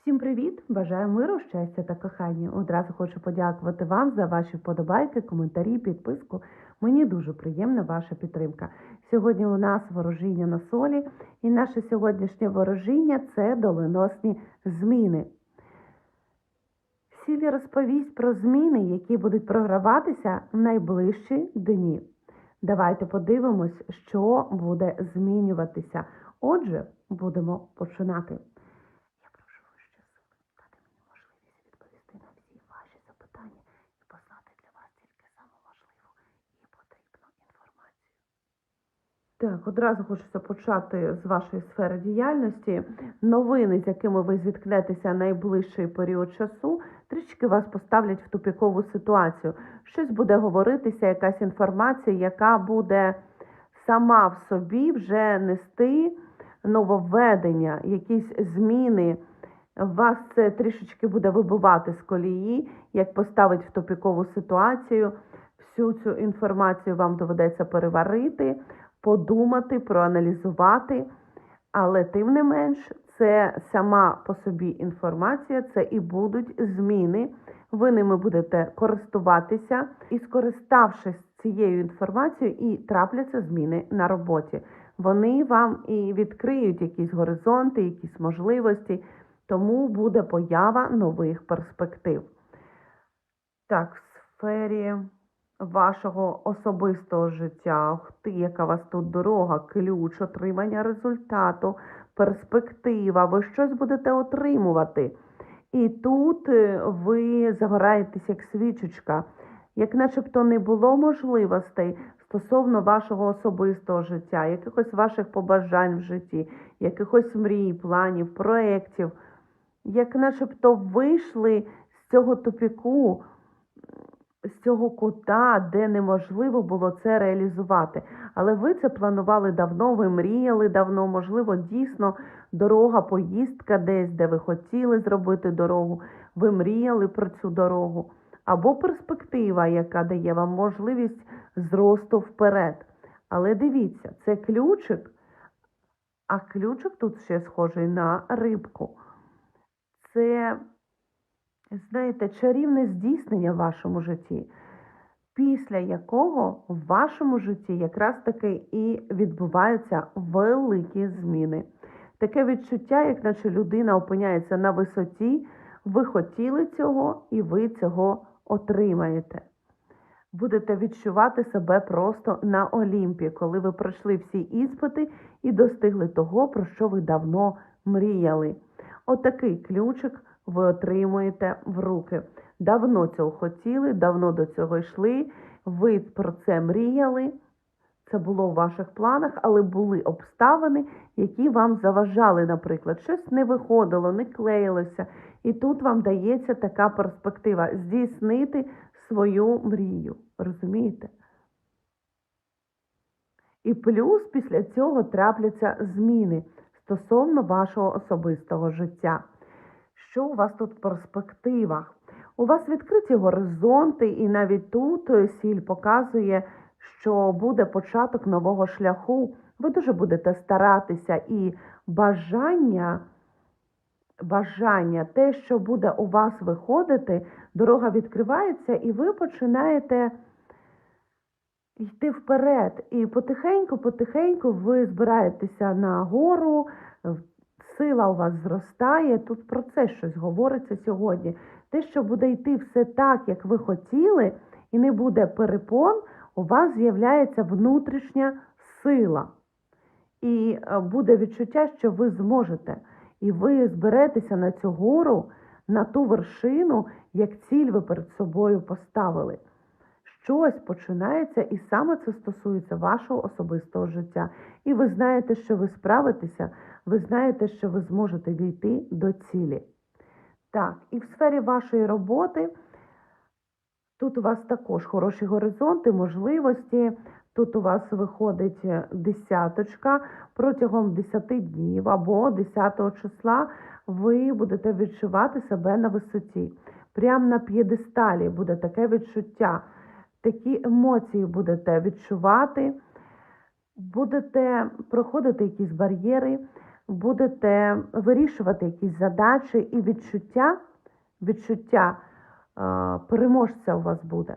Всім привіт! Бажаю миру, щастя та кохання. Одразу хочу подякувати вам за ваші вподобайки, коментарі, підписку. Мені дуже приємна ваша підтримка. Сьогодні у нас ворожіння на солі, і наше сьогоднішнє ворожіння це доленосні зміни. Сілі розповість про зміни, які будуть програватися в найближчі дні. Давайте подивимось, що буде змінюватися. Отже, будемо починати. Я прошу вище сили дати мені можливість відповісти на всі ваші запитання і послати для вас тільки саму важливу і потрібну інформацію. Так, одразу хочеться почати з вашої сфери діяльності. Новини, з якими ви зіткнетеся найближчий період часу, трішки вас поставлять в тупікову ситуацію. Щось буде говоритися, якась інформація, яка буде сама в собі вже нести нововведення, якісь зміни. Вас це трішечки буде вибивати з колії, як поставить в тупікову ситуацію. Всю цю інформацію вам доведеться переварити, подумати, проаналізувати. Але тим не менш, це сама по собі інформація, це і будуть зміни. Ви ними будете користуватися і, скориставшись цією інформацією, і трапляться зміни на роботі. Вони вам і відкриють якісь горизонти, якісь можливості, тому буде поява нових перспектив. Так, в сфері вашого особистого життя, ух ти, яка вас тут дорога, ключ, отримання результату, перспектива, ви щось будете отримувати. І тут е, ви загораєтесь як свічечка, як начебто не було можливостей стосовно вашого особистого життя, якихось ваших побажань в житті, якихось мрій, планів, проєктів, як начебто вийшли з цього тупіку, з цього кута, де неможливо було це реалізувати. Але ви це планували давно, ви мріяли давно, можливо, дійсно дорога, поїздка десь, де ви хотіли зробити дорогу, ви мріяли про цю дорогу. Або перспектива, яка дає вам можливість зросту вперед. Але дивіться, це ключик, а ключик тут ще схожий на рибку. Це, знаєте, чарівне здійснення в вашому житті, після якого в вашому житті якраз таки і відбуваються великі зміни. Таке відчуття, як наче людина опиняється на висоті, ви хотіли цього і ви цього отримаєте. Будете відчувати себе просто на Олімпі, коли ви пройшли всі іспити і достигли того, про що ви давно мріяли. Отакий ключик ви отримуєте в руки. Давно цього хотіли, давно до цього йшли, ви про це мріяли. Це було в ваших планах, але були обставини, які вам заважали, наприклад, щось не виходило, не клеїлося. І тут вам дається така перспектива здійснити свою мрію. Розумієте? І плюс після цього трапляться зміни стосовно вашого особистого життя. Що у вас тут в перспективах? У вас відкриті горизонти, і навіть тут сіль показує, що буде початок нового шляху. Ви дуже будете старатися і бажання, бажання, те, що буде у вас виходити, дорога відкривається, і ви починаєте йти вперед. І потихеньку-потихеньку ви збираєтеся на гору, сила у вас зростає. Тут про це щось говориться сьогодні. Те, що буде йти все так, як ви хотіли, і не буде перепон, у вас з'являється внутрішня сила. І буде відчуття, що ви зможете. І ви зберетеся на цю гору, на ту вершину, як ціль ви перед собою поставили. Щось починається, і саме це стосується вашого особистого життя. І ви знаєте, що ви справитеся, ви знаєте, що ви зможете дійти до цілі. Так, і в сфері вашої роботи тут у вас також хороші горизонти, можливості. Тут у вас виходить десяточка протягом 10 днів або 10 числа ви будете відчувати себе на висоті. Прямо на п'єдесталі буде таке відчуття, такі емоції будете відчувати, будете проходити якісь бар'єри, будете вирішувати якісь задачі і відчуття, відчуття е, переможця у вас буде.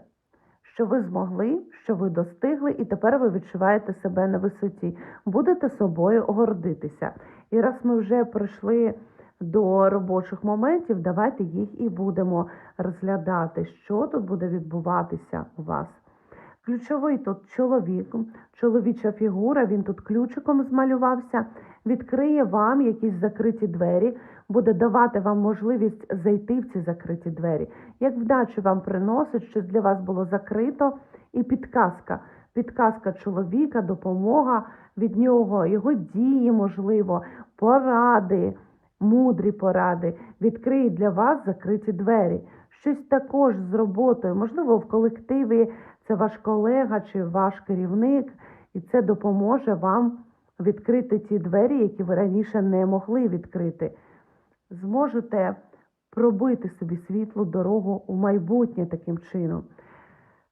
Що ви змогли, що ви достигли, і тепер ви відчуваєте себе на висоті. Будете собою гордитися. І раз ми вже прийшли до робочих моментів, давайте їх і будемо розглядати, що тут буде відбуватися у вас. Ключовий тут чоловік, чоловіча фігура, він тут ключиком змалювався, відкриє вам якісь закриті двері, буде давати вам можливість зайти в ці закриті двері. Як вдачу вам приносить, щось для вас було закрито, і підказка. Підказка чоловіка, допомога від нього, його дії, можливо, поради, мудрі поради, відкриє для вас закриті двері. Щось також з роботою, можливо, в колективі це ваш колега чи ваш керівник, і це допоможе вам відкрити ті двері, які ви раніше не могли відкрити. Зможете пробити собі світлу дорогу у майбутнє таким чином.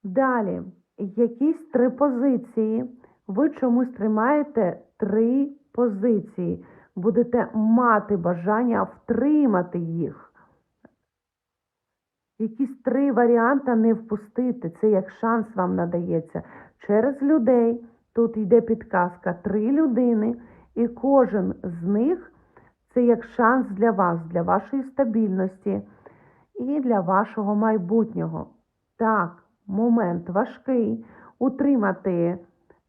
Далі, якісь три позиції. Ви чомусь тримаєте три позиції. Будете мати бажання втримати їх якісь три варіанти не впустити. Це як шанс вам надається. Через людей. Тут йде підказка три людини, і кожен з них це як шанс для вас, для вашої стабільності і для вашого майбутнього. Так, момент важкий. Утримати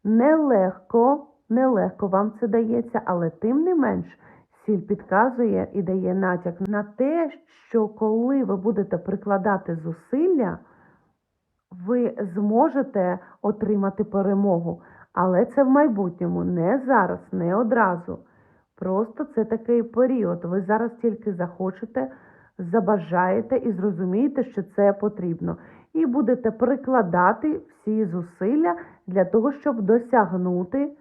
нелегко, нелегко вам це дається, але тим не менш. Сіль підказує і дає натяк на те, що коли ви будете прикладати зусилля, ви зможете отримати перемогу. Але це в майбутньому, не зараз, не одразу. Просто це такий період. Ви зараз тільки захочете, забажаєте і зрозумієте, що це потрібно. І будете прикладати всі зусилля для того, щоб досягнути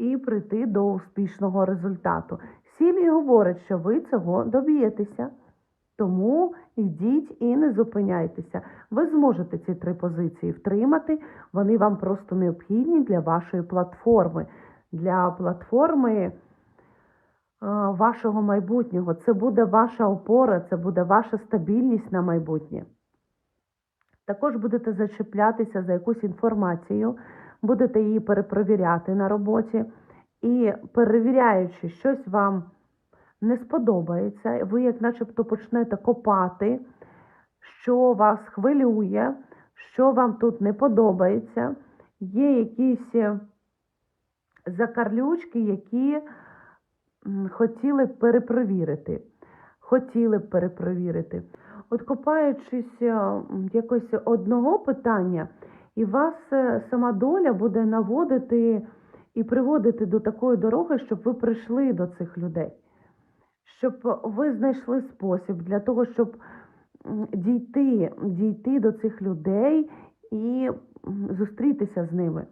і прийти до успішного результату. І говорить, що ви цього доб'єтеся. Тому йдіть і не зупиняйтеся. Ви зможете ці три позиції втримати, вони вам просто необхідні для вашої платформи, для платформи е, вашого майбутнього. Це буде ваша опора, це буде ваша стабільність на майбутнє. Також будете зачеплятися за якусь інформацію, будете її перепровіряти на роботі. І перевіряючи, щось вам не сподобається, ви, як начебто, почнете копати, що вас хвилює, що вам тут не подобається, є якісь е, закарлючки, які хотіли б перепровірити. Хотіли б перепровірити. От копаючись е, якось одного питання, і вас е, сама доля буде наводити і приводити до такої дороги, щоб ви прийшли до цих людей, щоб ви знайшли спосіб для того, щоб дійти, дійти до цих людей і зустрітися з ними.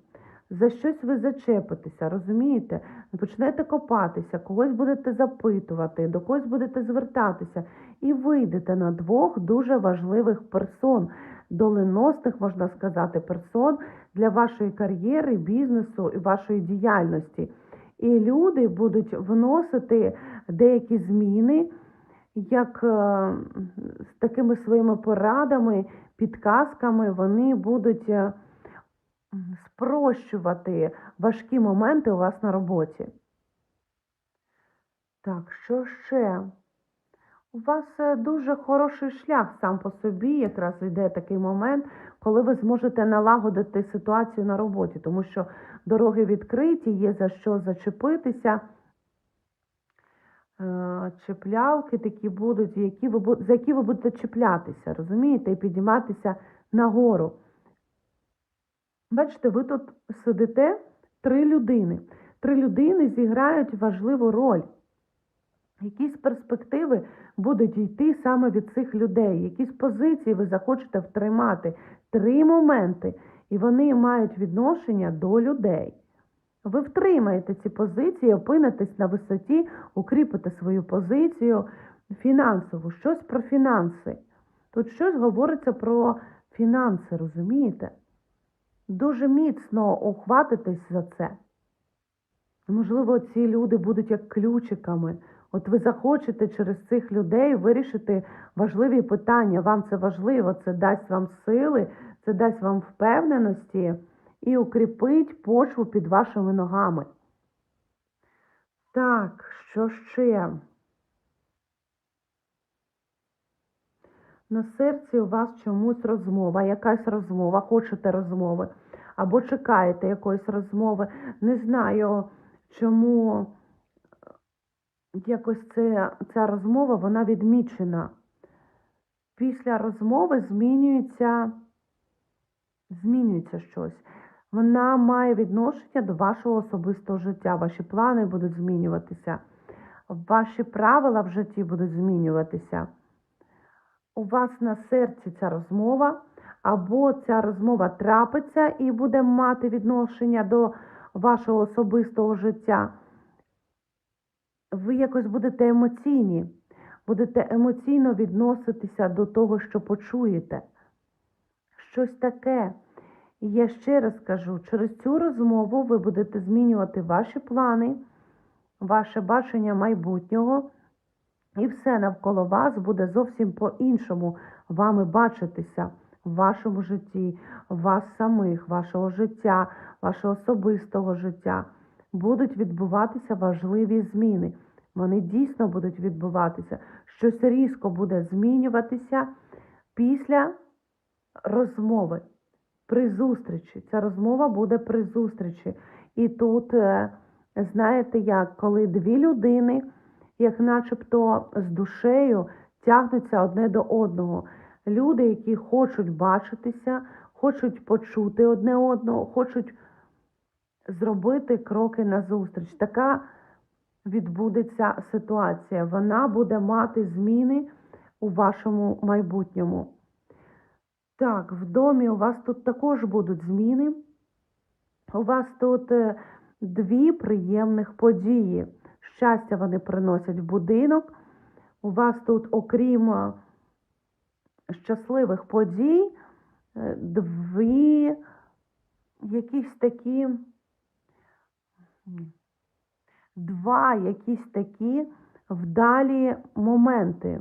За щось ви зачепитеся, розумієте? Почнете копатися, когось будете запитувати, до когось будете звертатися, і вийдете на двох дуже важливих персон, доленосних, можна сказати, персон для вашої кар'єри, бізнесу і вашої діяльності. І люди будуть вносити деякі зміни, як е, з такими своїми порадами, підказками, вони будуть е, спрощувати важкі моменти у вас на роботі. Так, що ще? У вас е, дуже хороший шлях сам по собі, якраз йде такий момент, коли ви зможете налагодити ситуацію на роботі, тому що дороги відкриті, є за що зачепитися. Е, чіплялки такі будуть, які ви, за які ви будете чіплятися, розумієте, і підніматися нагору. Бачите, ви тут сидите три людини. Три людини зіграють важливу роль. Якісь перспективи будуть йти саме від цих людей, якісь позиції ви захочете втримати. Три моменти, і вони мають відношення до людей. Ви втримаєте ці позиції, опинитесь на висоті, укріпите свою позицію фінансову, щось про фінанси. Тут щось говориться про фінанси, розумієте? Дуже міцно ухватитесь за це. Можливо, ці люди будуть як ключиками. От ви захочете через цих людей вирішити важливі питання. Вам це важливо, це дасть вам сили, це дасть вам впевненості і укріпить почву під вашими ногами. Так, що ще? На серці у вас чомусь розмова, якась розмова, хочете розмови, або чекаєте якоїсь розмови. Не знаю, чому якось це, ця розмова вона відмічена. Після розмови змінюється, змінюється щось. Вона має відношення до вашого особистого життя. Ваші плани будуть змінюватися, ваші правила в житті будуть змінюватися. У вас на серці ця розмова, або ця розмова трапиться і буде мати відношення до вашого особистого життя. Ви якось будете емоційні, будете емоційно відноситися до того, що почуєте. Щось таке. І я ще раз кажу, через цю розмову ви будете змінювати ваші плани, ваше бачення майбутнього, і все навколо вас буде зовсім по-іншому вами бачитися в вашому житті, вас самих, вашого життя, вашого особистого життя. Будуть відбуватися важливі зміни. Вони дійсно будуть відбуватися. Щось різко буде змінюватися після розмови при зустрічі. Ця розмова буде при зустрічі. І тут, е, знаєте, як коли дві людини, як начебто з душею, тягнуться одне до одного. Люди, які хочуть бачитися, хочуть почути одне одного, хочуть зробити кроки назустріч. Така відбудеться ситуація. Вона буде мати зміни у вашому майбутньому. Так, в домі у вас тут також будуть зміни. У вас тут е, дві приємних події. Щастя, вони приносять в будинок. У вас тут, окрім е, щасливих подій, е, дві якісь такі, два якісь такі вдалі моменти.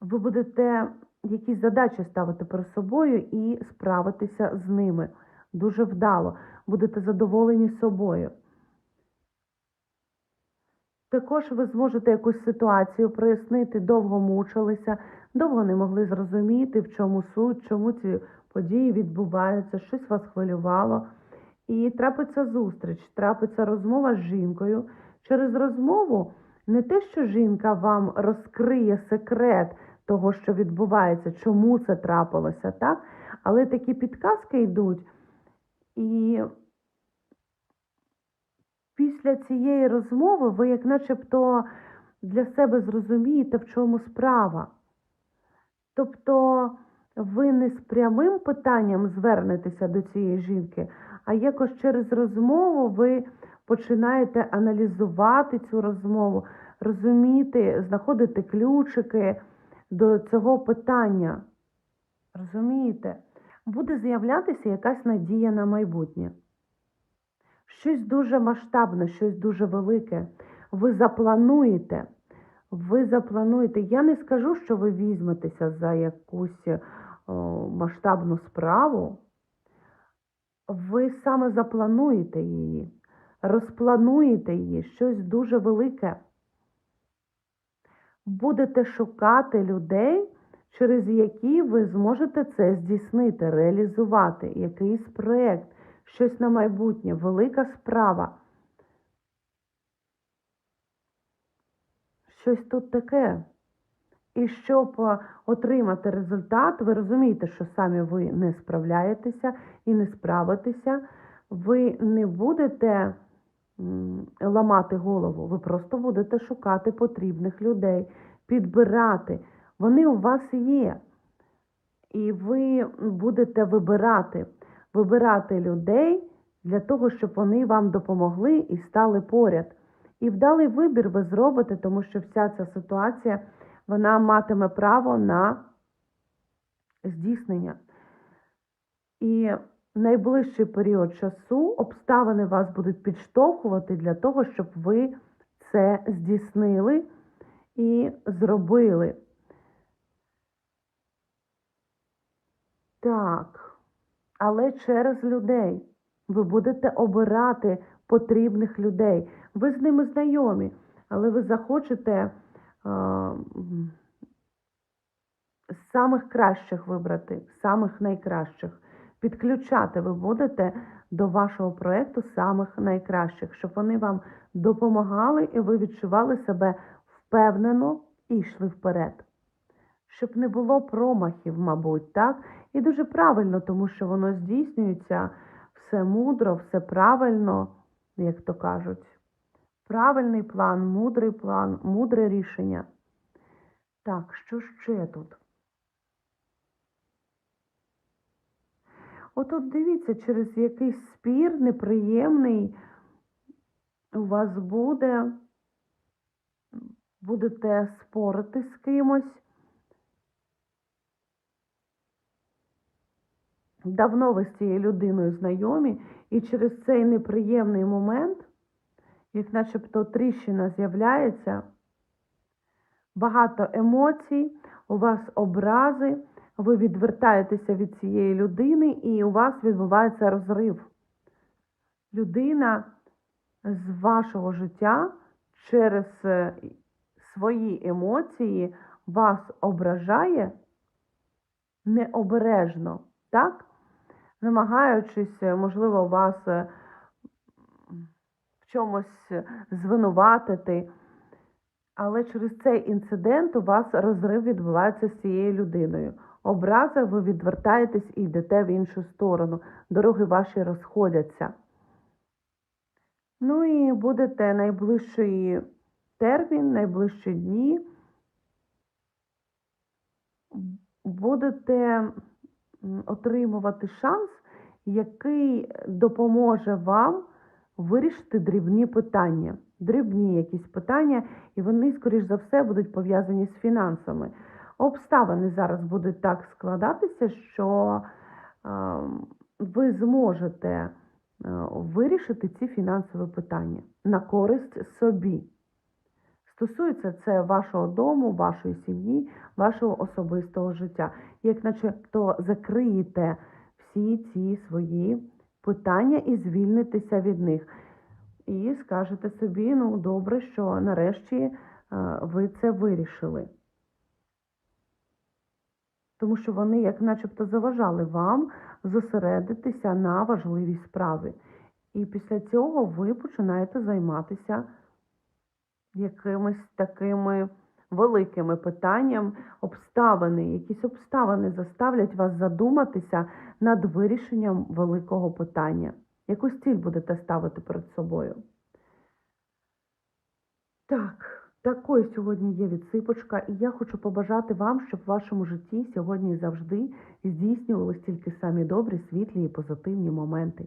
Ви будете якісь задачі ставити перед собою і справитися з ними дуже вдало. Будете задоволені собою. Також ви зможете якусь ситуацію прояснити, довго мучилися, довго не могли зрозуміти, в чому суть, чому ці події відбуваються, щось вас хвилювало. І трапиться зустріч, трапиться розмова з жінкою. Через розмову не те, що жінка вам розкриє секрет того, що відбувається, чому це трапилося, так? Але такі підказки йдуть. І після цієї розмови ви, як начебто, для себе зрозумієте, в чому справа. Тобто ви не з прямим питанням звернетеся до цієї жінки, а якось через розмову ви починаєте аналізувати цю розмову, розуміти, знаходити ключики до цього питання. Розумієте? Буде з'являтися якась надія на майбутнє. Щось дуже масштабне, щось дуже велике. Ви заплануєте. Ви заплануєте. Я не скажу, що ви візьметеся за якусь о, масштабну справу. Ви саме заплануєте її, розплануєте її, щось дуже велике будете шукати людей, через які ви зможете це здійснити, реалізувати, якийсь проєкт, щось на майбутнє, велика справа. Щось тут таке. І щоб е, отримати результат, ви розумієте, що самі ви не справляєтеся і не справитеся, ви не будете ламати голову, ви просто будете шукати потрібних людей, підбирати. Вони у вас є. І ви будете вибирати, вибирати людей для того, щоб вони вам допомогли і стали поряд. І вдалий вибір ви зробите, тому що вся ця ситуація вона матиме право на здійснення. І найближчий період часу обставини вас будуть підштовхувати для того, щоб ви це здійснили і зробили. Так, але через людей. Ви будете обирати потрібних людей. Ви з ними знайомі, але ви захочете самих кращих вибрати, самих найкращих. Підключати ви будете до вашого проєкту самих найкращих, щоб вони вам допомагали і ви відчували себе впевнено і йшли вперед. Щоб не було промахів, мабуть, так? І дуже правильно, тому що воно здійснюється все мудро, все правильно, як то кажуть. Правильний план, мудрий план, мудре рішення. Так, що ще тут? Отут дивіться, через якийсь спір неприємний у вас буде, будете спорити з кимось. Давно ви з цією людиною знайомі, і через цей неприємний момент, як начебто тріщина з'являється, багато емоцій, у вас образи, ви відвертаєтеся від цієї людини, і у вас відбувається розрив. Людина з вашого життя через е, свої емоції вас ображає необережно, так? Намагаючись, е, можливо, вас е, чомусь звинуватити. Але через цей інцидент у вас розрив відбувається з цією людиною. Образа, ви відвертаєтесь і йдете в іншу сторону. Дороги ваші розходяться. Ну і будете найближчий термін, найближчі дні. Будете отримувати шанс, який допоможе вам вирішити дрібні питання. Дрібні якісь питання, і вони, скоріш за все, будуть пов'язані з фінансами. Обставини зараз будуть так складатися, що е, ви зможете е, вирішити ці фінансові питання на користь собі. Стосується це вашого дому, вашої сім'ї, вашого особистого життя. Як начебто закриєте всі ці свої питання і звільнитеся від них. І скажете собі, ну добре, що нарешті е, ви це вирішили. Тому що вони, як начебто, заважали вам зосередитися на важливій справі. І після цього ви починаєте займатися якимись такими великими питанням, обставини, якісь обставини заставлять вас задуматися над вирішенням великого питання. Якусь ціль будете ставити перед собою. Так, такою сьогодні є відсипочка, і я хочу побажати вам, щоб в вашому житті сьогодні і завжди здійснювалися тільки самі добрі, світлі і позитивні моменти.